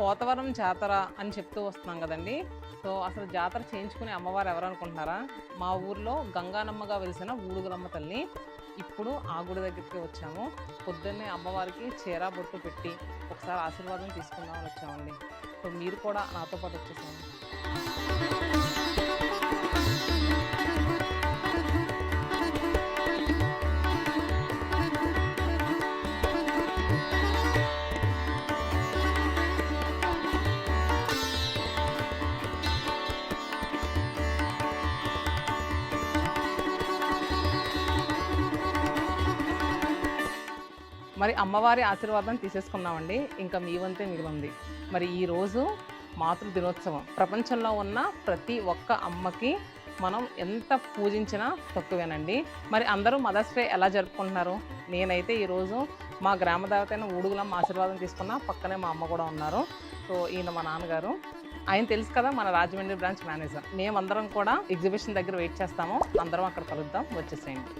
పోతవరం జాతర అని చెప్తూ వస్తున్నాం కదండి. సో అసలు జాతర చేయించుకునే అమ్మవారు ఎవరు అనుకుంటున్నారా? మా ఊర్లో గంగానమ్మగా వెలిసిన ఊడుగులమ్మ తల్లి ఇప్పుడు ఆ గుడి దగ్గరికి వచ్చాము. పొద్దున్నే అమ్మవారికి చీర బొట్టు పెట్టి ఒకసారి ఆశీర్వాదం తీసుకుందామని వచ్చామండి. సో మీరు కూడా నాతో పాటు వచ్చేసాము మరి అమ్మవారి ఆశీర్వాదం తీసేసుకున్నామండి. ఇంకా మీ వంతే మిగిలింది మరి ఈరోజు మాతృ దినోత్సవం. ప్రపంచంలో ఉన్న ప్రతి ఒక్క అమ్మకి మనం ఎంత పూజించినా తక్కువేనండి. మరి అందరూ మదర్స్ డే ఎలా జరుపుకుంటున్నారు? నేనైతే ఈరోజు మా గ్రామ దేవత అయిన ఊడుగులమ్మ ఆశీర్వాదం తీసుకున్న. పక్కనే మా అమ్మ కూడా ఉన్నారు. సో ఈయన మా నాన్నగారు. ఆయన తెలుసు కదా మన రాజమండ్రి బ్రాంచ్ మేనేజర్. మేమందరం కూడా ఎగ్జిబిషన్ దగ్గర వెయిట్ చేస్తాము. అందరం అక్కడ కలుద్దాం. వచ్చేసేయండి.